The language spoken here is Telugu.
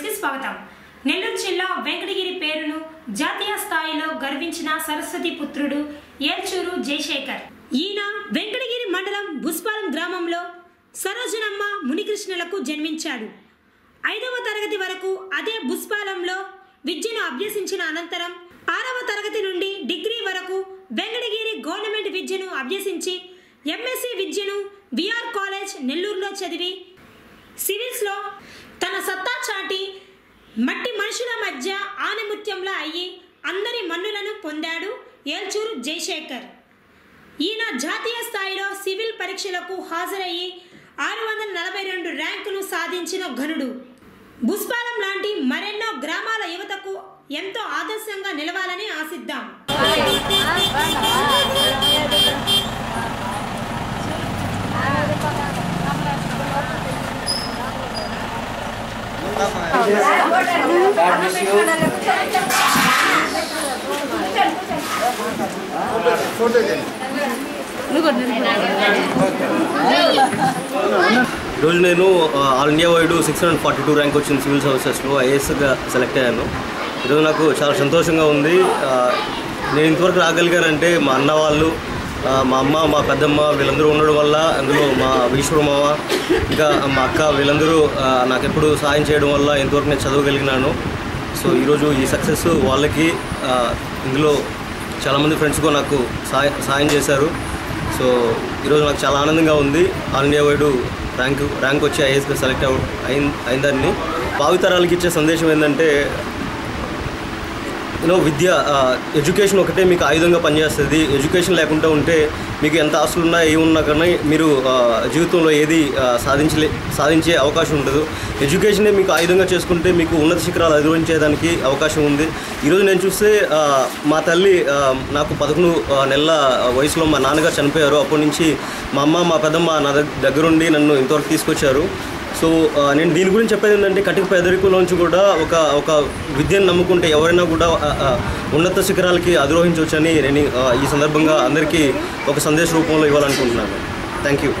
స్వాగతం. నెల్లూరు జిల్లా వెంకటగిరి పేరును జాతీయ స్థాయిలో గర్వించిన సరస్వతి పుత్రుడు ఏల్చూరు జయశేఖర్. ఈయన వెంకటగిరి మండలం బుస్పాలం గ్రామంలో సరోజనమ్మ మునికృష్ణులకు జన్మించాడు. ఐదవ తరగతి వరకు అదే బుస్పాలంలో విద్యను అభ్యసించిన అనంతరం ఆరవ తరగతి నుండి డిగ్రీ వరకు వెంకటగిరి గవర్నమెంట్ విద్యను అభ్యసించి ఎంఎస్సి విద్యను విఆర్ కాలేజ్ నెల్లూరులో చదివి సివిల్స్లో తన మట్టి మనుషుల మధ్య ఆనిముత్యంలో అయ్యి అందరి మన్నులను పొందాడు ఏల్చూరు జయశేఖర్. ఈయన జాతీయ స్థాయిలో సివిల్ పరీక్షలకు హాజరయ్యి ఆరు వందల నలభై రెండు ర్యాంకును సాధించిన ఘనుడు. భుస్పాలం లాంటి మరెన్నో గ్రామాల యువతకు ఎంతో ఆదర్శంగా నిలవాలని ఆశిద్దాం. ఈరోజు నేను all India wide six hundred forty two rank వచ్చింది సివిల్ సర్వీసెస్లో ఐఏఎస్గా సెలెక్ట్ అయ్యాను. ఈరోజు నాకు చాలా సంతోషంగా ఉంది. నేను ఇంతవరకు రాగలిగానంటే మా అన్న వాళ్ళు మా అమ్మ మా పెద్దమ్మ వీళ్ళందరూ ఉండడం వల్ల అందులో మా ఈశ్వర మామ ఇంకా మా అక్క వీళ్ళందరూ నాకు ఎప్పుడు సాయం చేయడం వల్ల ఇంతవరకు నేను చదవగలిగినాను. సో ఈరోజు ఈ సక్సెస్ వాళ్ళకి ఇందులో చాలామంది ఫ్రెండ్స్ కూడా నాకు సాయం సాయం చేశారు. సో ఈరోజు నాకు చాలా ఆనందంగా ఉంది. All India wide rank rank వచ్చి ఐఏఎస్గా సెలెక్ట్ అయిన అయిందాన్ని. భావితరాలకి ఇచ్చే సందేశం ఏంటంటే యూనో విద్య ఎడ్యుకేషన్ ఒకటే మీకు ఆయుధంగా పనిచేస్తుంది. ఎడ్యుకేషన్ లేకుండా ఉంటే మీకు ఎంత ఆస్తులు ఉన్నా ఏమున్నా కానీ మీరు జీవితంలో ఏది సాధించలే సాధించే అవకాశం ఉండదు. ఎడ్యుకేషనే మీకు ఆయుధంగా చేసుకుంటే మీకు ఉన్నత శిఖరాలు అధిరోహించేదానికి అవకాశం ఉంది. ఈరోజు నేను చూస్తే మా తల్లి నాకు పదకొండు నెలల వయసులో మా నాన్నగారు చనిపోయారు. అప్పటి నుంచి మా అమ్మ మా పెద్దమ్మ నా దగ్గరుండి నన్ను ఇంతవరకు తీసుకొచ్చారు. సో నేను దీని గురించి చెప్పేది ఏంటంటే కటిక పేదరికంలోంచి కూడా ఒక ఒక విద్యను నమ్ముకుంటే ఎవరైనా కూడా ఉన్నత శిఖరాలకి అధిరోహించవచ్చని నేను ఈ సందర్భంగా అందరికీ ఒక సందేశ రూపంలో ఇవ్వాలనుకుంటున్నాను. Thank you